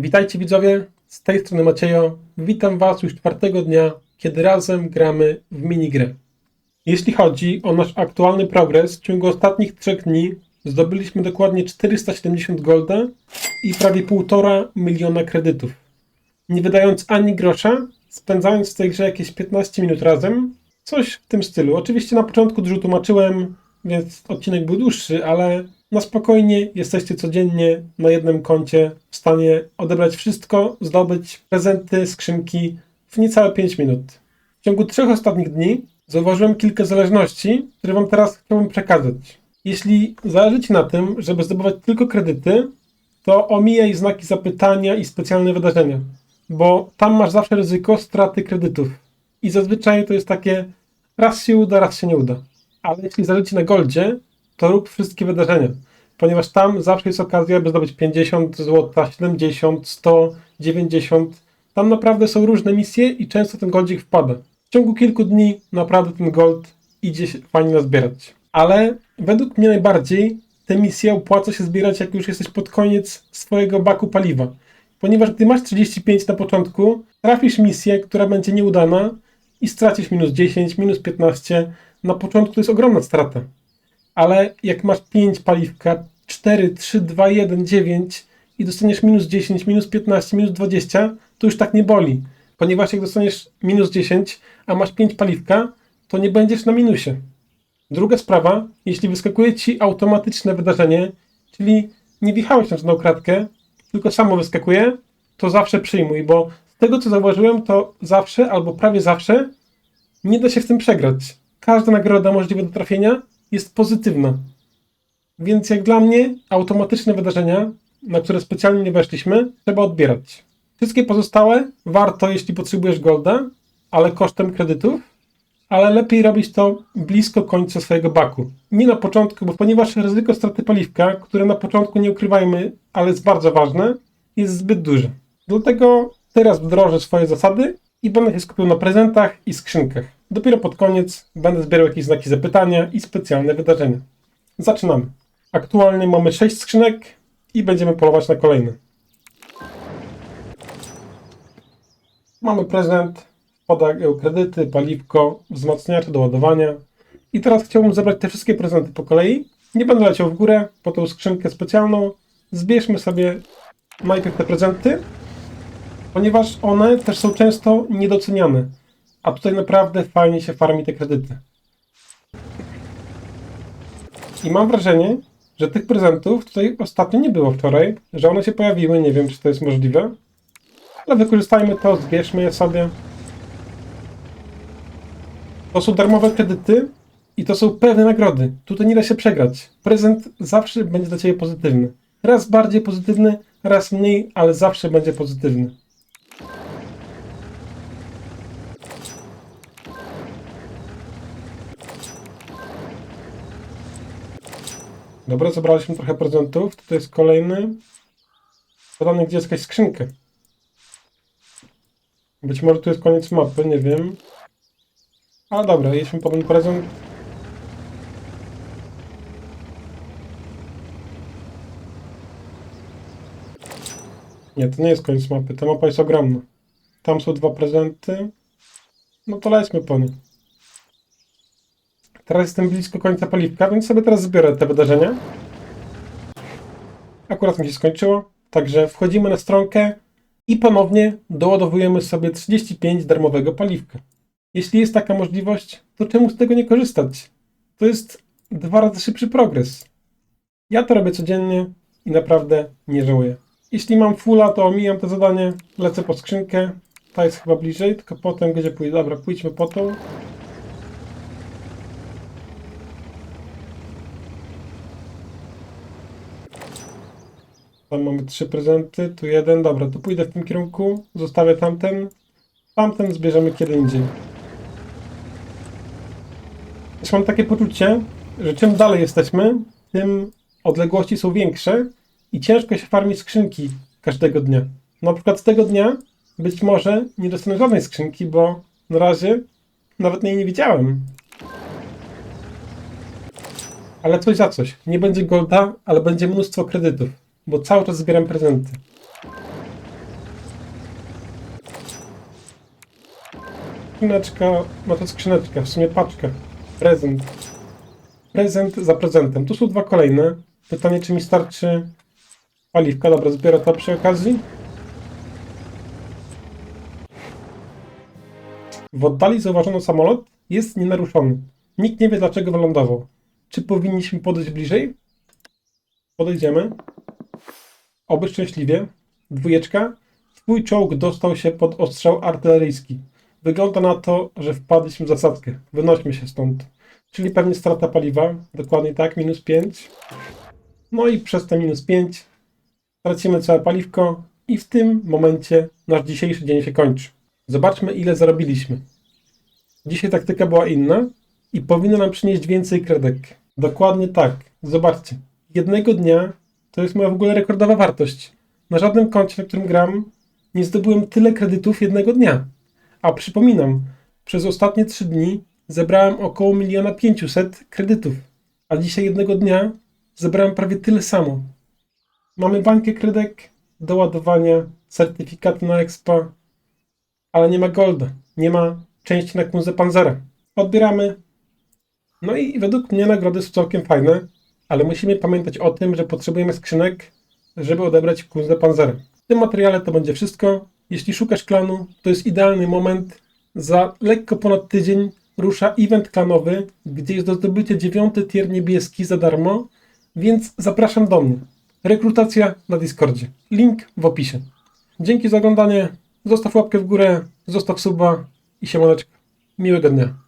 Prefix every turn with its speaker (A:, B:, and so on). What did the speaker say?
A: Witajcie widzowie, z tej strony Maciejo. Witam Was już czwartego dnia, kiedy razem gramy w minigrę. Jeśli chodzi o nasz aktualny progres, w ciągu ostatnich trzech dni zdobyliśmy dokładnie 470 golda i prawie 1,5 miliona kredytów. Nie wydając ani grosza, spędzając w tej grze jakieś 15 minut razem, coś w tym stylu. Oczywiście na początku dużo tłumaczyłem, więc odcinek był dłuższy, ale na spokojnie jesteście codziennie na jednym koncie w stanie odebrać wszystko, zdobyć prezenty, skrzynki w niecałe 5 minut. W ciągu trzech ostatnich dni zauważyłem kilka zależności, które Wam teraz chciałbym przekazać. Jeśli zależy Ci na tym, żeby zdobywać tylko kredyty, to omijaj znaki zapytania i specjalne wydarzenia, bo tam masz zawsze ryzyko straty kredytów. I zazwyczaj to jest takie raz się uda, raz się nie uda. Ale jeśli zależy Ci na goldzie, to rób wszystkie wydarzenia, ponieważ tam zawsze jest okazja, by zdobyć 50 zł, 70, 100, 90. Tam naprawdę są różne misje i często ten goldzik wpada. W ciągu kilku dni naprawdę ten gold idzie fajnie nazbierać. Ale według mnie najbardziej te misje opłaca się zbierać, jak już jesteś pod koniec swojego baku paliwa. Ponieważ gdy masz 35 na początku, trafisz misję, która będzie nieudana i stracisz minus 10, minus 15. Na początku to jest ogromna strata ale jak masz 5 paliwka, 4, 3, 2, 1, 9 i dostaniesz minus 10, minus 15, minus 20, to już tak nie boli. Ponieważ jak dostaniesz minus 10, a masz 5 paliwka, to nie będziesz na minusie. Druga sprawa, jeśli wyskakuje ci automatyczne wydarzenie, czyli nie wjechałeś na żadną kratkę, tylko samo wyskakuje, to zawsze przyjmuj, bo z tego co zauważyłem, to zawsze albo prawie zawsze nie da się w tym przegrać. Każda nagroda możliwa do trafienia jest pozytywna. Więc jak dla mnie, automatyczne wydarzenia, na które specjalnie nie weszliśmy, trzeba odbierać. Wszystkie pozostałe warto, jeśli potrzebujesz golda, ale kosztem kredytów, ale lepiej robić to blisko końca swojego baku. Nie na początku, bo ponieważ ryzyko straty paliwka, które na początku nie ukrywajmy, ale jest bardzo ważne, jest zbyt duże. Dlatego teraz wdrożę swoje zasady i będę się skupiał na prezentach i skrzynkach. Dopiero pod koniec będę zbierał jakieś znaki zapytania i specjalne wydarzenia. Zaczynamy. Aktualnie mamy 6 skrzynek i będziemy polować na kolejne. Mamy prezent, podaję kredyty, paliwko, wzmacniacze do ładowania. I teraz chciałbym zebrać te wszystkie prezenty po kolei. Nie będę leciał w górę po tą skrzynkę specjalną. Zbierzmy sobie najpierw te prezenty, ponieważ one też są często niedoceniane. A tutaj naprawdę fajnie się farmi te kredyty. I mam wrażenie, że tych prezentów tutaj ostatnio nie było wczoraj, że one się pojawiły, nie wiem czy to jest możliwe. Ale wykorzystajmy to, zbierzmy je sobie. To są darmowe kredyty i to są pewne nagrody. Tutaj nie da się przegrać. Prezent zawsze będzie dla Ciebie pozytywny. Raz bardziej pozytywny, raz mniej, ale zawsze będzie pozytywny. Dobra, zebraliśmy trochę prezentów. Tutaj jest kolejny. Zadanie, gdzie jest jakaś skrzynka. Być może tu jest koniec mapy, nie wiem. Ale dobra, jedźmy po ten prezent. Nie, to nie jest koniec mapy. Ta mapa jest ogromna. Tam są dwa prezenty. No to lećmy po nie. Teraz jestem blisko końca paliwka, więc sobie teraz zbiorę te wydarzenia. Akurat mi się skończyło, także wchodzimy na stronkę i ponownie doładowujemy sobie 35 darmowego paliwka. Jeśli jest taka możliwość, to czemu z tego nie korzystać? To jest dwa razy szybszy progres. Ja to robię codziennie i naprawdę nie żałuję. Jeśli mam fulla, to omijam to zadanie, lecę po skrzynkę. Ta jest chyba bliżej, tylko potem gdzie pójdę? Dobra, pójdźmy po tą. Tam mamy trzy prezenty, tu jeden, dobra, to pójdę w tym kierunku, zostawię tamten, tamten zbierzemy kiedy indziej. Też mam takie poczucie, że czym dalej jesteśmy, tym odległości są większe i ciężko się farmi skrzynki każdego dnia. Na przykład z tego dnia być może nie dostanę żadnej skrzynki, bo na razie nawet jej nie widziałem. Ale coś za coś. Nie będzie golda, ale będzie mnóstwo kredytów bo cały czas zbieram prezenty. Skrzyneczka, no to skrzyneczka, w sumie paczka. Prezent. Prezent za prezentem. Tu są dwa kolejne. Pytanie, czy mi starczy paliwka. Dobra, zbiorę to przy okazji. W oddali zauważono samolot. Jest nienaruszony. Nikt nie wie, dlaczego wylądował. Czy powinniśmy podejść bliżej? Podejdziemy. Oby szczęśliwie. Dwójeczka. Twój czołg dostał się pod ostrzał artyleryjski. Wygląda na to, że wpadliśmy w zasadzkę. Wynośmy się stąd. Czyli pewnie strata paliwa. Dokładnie tak, minus 5. No i przez te minus 5 tracimy całe paliwko i w tym momencie nasz dzisiejszy dzień się kończy. Zobaczmy, ile zarobiliśmy. Dzisiaj taktyka była inna i powinna nam przynieść więcej kredek. Dokładnie tak. Zobaczcie. Jednego dnia to jest moja w ogóle rekordowa wartość. Na żadnym koncie, na którym gram, nie zdobyłem tyle kredytów jednego dnia. A przypominam, przez ostatnie 3 dni zebrałem około 1 500 kredytów. A dzisiaj jednego dnia zebrałem prawie tyle samo. Mamy bańkę kredek, do ładowania, certyfikaty na expa, ale nie ma golda, nie ma części na kunze panzera. Odbieramy. No i według mnie nagrody są całkiem fajne, ale musimy pamiętać o tym, że potrzebujemy skrzynek, żeby odebrać kunzę panzera. W tym materiale to będzie wszystko. Jeśli szukasz klanu, to jest idealny moment. Za lekko ponad tydzień rusza event klanowy, gdzie jest do zdobycia dziewiąty tier niebieski za darmo, więc zapraszam do mnie. Rekrutacja na Discordzie. Link w opisie. Dzięki za oglądanie. Zostaw łapkę w górę, zostaw suba i siemaneczko. Miłego dnia.